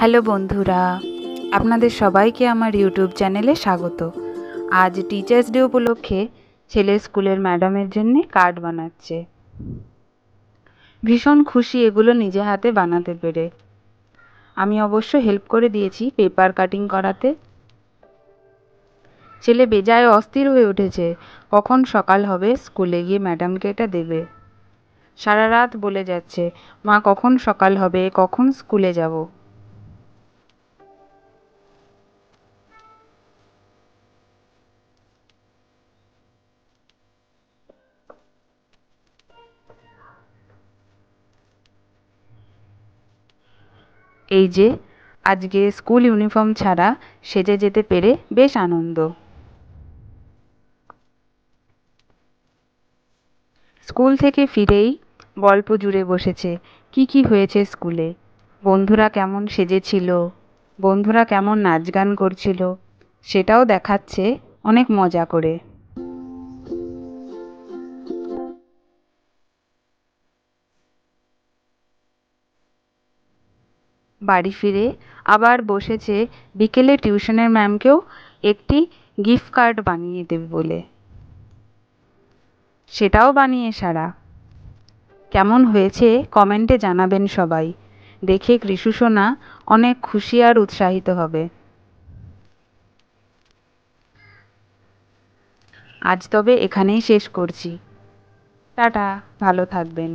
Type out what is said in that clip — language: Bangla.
হ্যালো বন্ধুরা, আপনাদের সবাইকে আমার ইউটিউব চ্যানেলে স্বাগত। আজ টিচার্স ডে উপলক্ষে ছেলে স্কুলের ম্যাডামের জন্যে কার্ড বানাচ্ছে। ভীষণ খুশি এগুলো নিজে হাতে বানাতে পেরে। আমি অবশ্য হেল্প করে দিয়েছি পেপার কাটিং করাতে। ছেলে বেজায় অস্থির হয়ে উঠেছে, কখন সকাল হবে স্কুলে গিয়ে ম্যাডামকে এটা দেবে। সারা রাত বলে যাচ্ছে, মা কখন সকাল হবে, কখন স্কুলে যাব? এই যে, আজকে স্কুল ইউনিফর্ম ছাড়া সেজে যেতে পেরে বেশ আনন্দ। স্কুল থেকে ফিরেই গল্প জুড়ে বসেছে, কি কি হয়েছে স্কুলে? বন্ধুরা কেমন সেজেছিল? বন্ধুরা কেমন নাচ গান করছিল? সেটাও দেখাচ্ছে অনেক মজা করে। বাড়ি ফিরে আবার বসেছে বিকেলে টিউশনের ম্যামকেও একটি গিফট কার্ড বানিয়ে দেবে বলে। সেটাও বানিয়ে সারা। কেমন হয়েছে কমেন্টে জানাবেন সবাই। দেখে কৃষু সোনা অনেক খুশি আর উৎসাহিত হবে। আজ তবে এখানেই শেষ করছি। টাটা, ভালো থাকবেন।